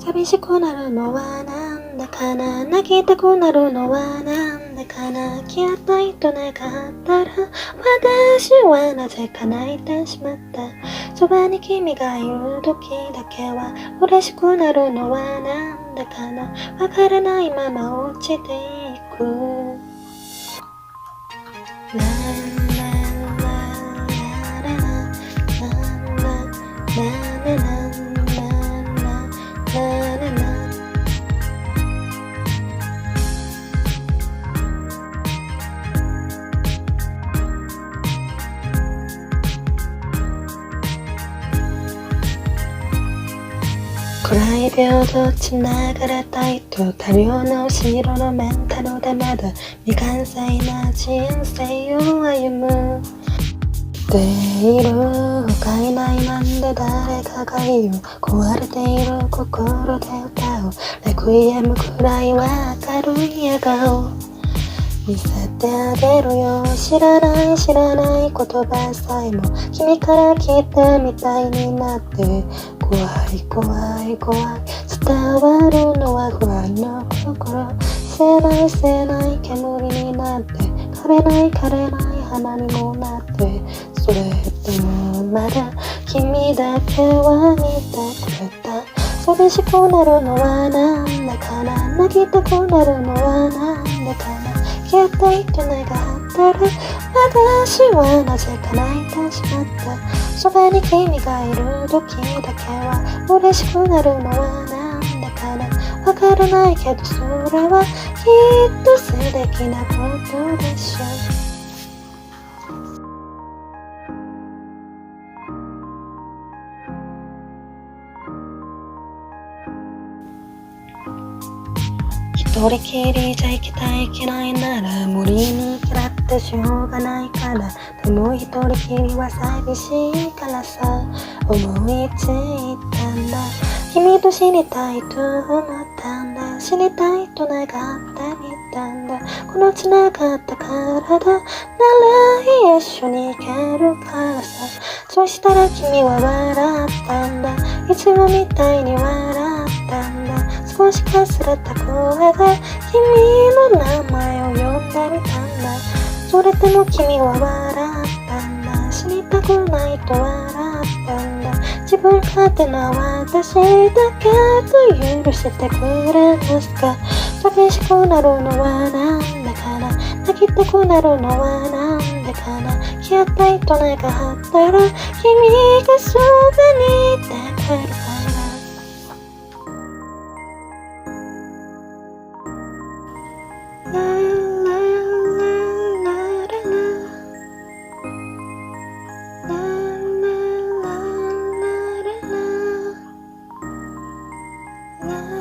寂しくなるのはなんだかな泣きたくなるのはなんだかな消えたいと願ったら私はなぜか泣いてしまったそばに君がいる時だけは嬉しくなるのはなんだかなわからないまま落ちていく暗い秒と繋がれたいと多量の後ろのメンタルでまだ未完成な人生を歩む。ている他いないなんで誰かが言う壊れている心で歌う。レクイエムくらいは明るい笑顔。見せてあげるよ。知らない知らない言葉さえも君から聞いたみたいになって怖い。怖い。怖い。伝わるのは不安の心せない。せない。煙になって枯れない。枯れない。花にもなってそれでもまだ君だけは見てくれた寂しくなるのはなんだかな泣きたくなるのはなんだかな消えていと願ってる。私はなぜか泣いてしまった。そばに君がいる時だけは嬉しくなるのはなんだかな。わからないけどそれはきっと素敵なことでしょう。一人きりじゃ生きたいけない。なら無理に嫌ってしょうがないから。でも一人きりは寂しいからさ。思いついたんだ。君と知りたいと思ったんだ。知りたいと願ってみたんだ。この繋がった体。なら一緒に行けるからさ。そしたら君は笑ったんだ。いつもみたいに笑っただ少しかすれた声で君の名前を呼んでみたんだ。それでも君は笑ったんだ。死にたくないと笑ったんだ。自分勝手な私だけと許してくれますか。寂しくなるのはなんだかな泣きたくなるのはなんだかな消えたいと願ったら君がそばにいてくれる。Wow.